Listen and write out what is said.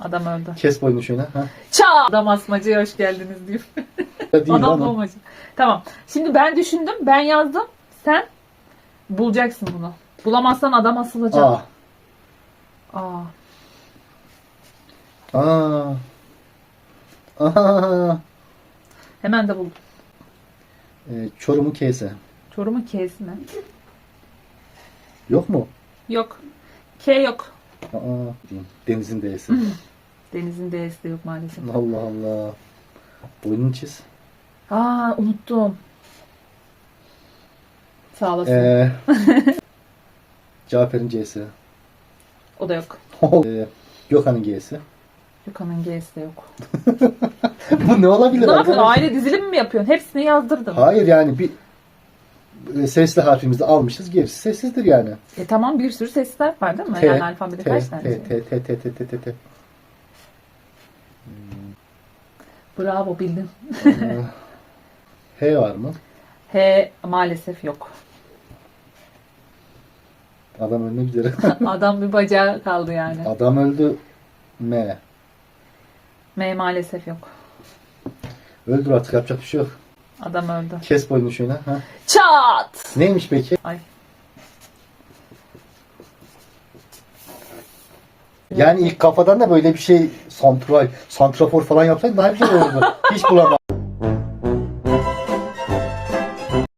Adam öldü. Kes boyunu şöyle. Ha. Ça! Adam asmacıya hoş geldiniz diyor. Değil Adam boğmacı. Tamam. Şimdi ben düşündüm. Ben yazdım. Sen bulacaksın bunu. Bulamazsan adam asılacak. Aa. Aa. Aa. Aa. Hemen de buldum. Ee, Çorum'un K'si. Çorum'un K'si mi? Yok mu? Yok. K yok. Aa. Deniz'in D'si. Deniz'in D'si de yok maalesef. Allah Allah. Boynunu çiz. Aa unuttum. Sağ olasın. Ee, Cafer'in C'si. O da yok. ee, Gökhan'ın G'si. Gökhan'ın G'si de yok. Bu ne olabilir? Ne yapıyorsun? Aile dizilimi mi yapıyorsun? Hepsini yazdırdım. Hayır yani bir sesli harfimizi almışız. Gerisi sessizdir yani. E tamam bir sürü sesler var değil mi? T, yani alfabede T, kaç tane? T? T, T, T, T, T, T, T. Bravo bildin. H var mı? H maalesef yok. Adam ölmek üzere. Adam bir bacağı kaldı yani. Adam öldü. M. M maalesef yok. Öldür artık yapacak bir şey yok. Adam öldü. Kes boynunu şöyle. Ha. Çat! Neymiş peki? Ay. Yani ilk kafadan da böyle bir şey santral, santrafor falan yapsaydı daha güzel olurdu. Hiç bulamadım.